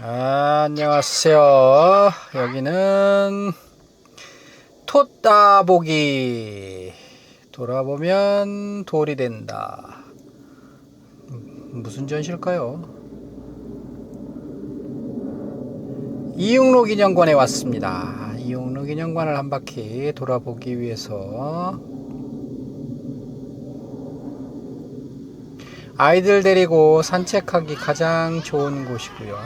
아, 안녕하세요. 여기는 톳다보기. 돌아보면 돌이 된다. 음, 무슨 전시일까요? 이용로 기념관에 왔습니다. 이용로 기념관을 한 바퀴 돌아보기 위해서 아이들 데리고 산책하기 가장 좋은 곳이고요.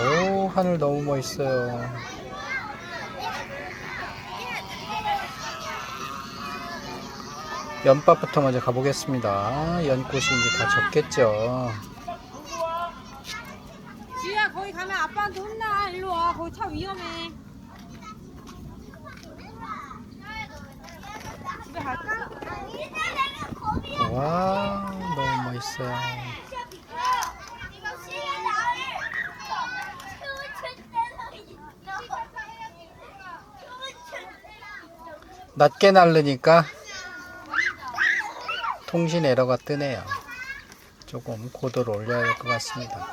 오, 하늘 너무 멋있어요. 연밥부터 먼저 가보겠습니다. 연꽃이 이제 다 졌겠죠. 지우야 거기 가면 아빠한테 혼나 일로 와 거기 차 위험해 집에 갈까? 와, 너무 멋있어요. 낮게 날르니까 통신 에러가 뜨네요. 조금 고도를 올려야 될 것 같습니다.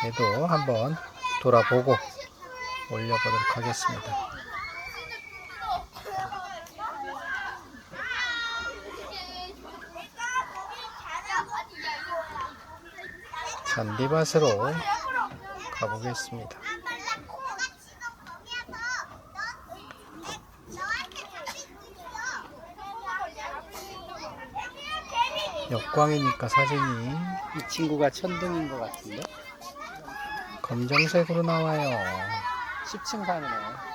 그래도 한번 돌아보고 올려보도록 하겠습니다. 잔디밭으로 가보겠습니다. 역광이니까 사진이 이 친구가 천둥인 것 같은데 검정색으로 나와요. 10층 사네요.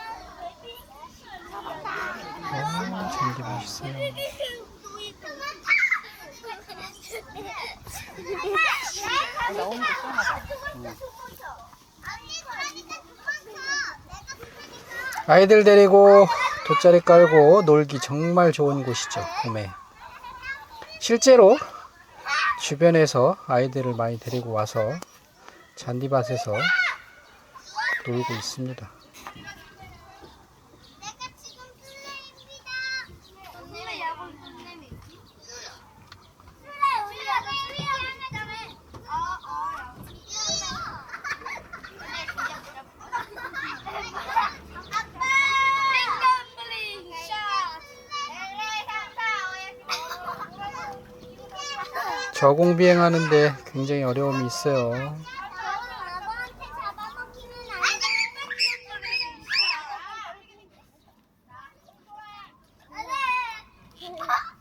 오, 잔디 멋있어요. 아이들 데리고 돗자리 깔고 놀기 정말 좋은 곳이죠. 봄에. 실제로 주변에서 아이들을 많이 데리고 와서 잔디밭에서 놀고 있습니다. 저공 비행하는데 굉장히 어려움이 있어요. 아,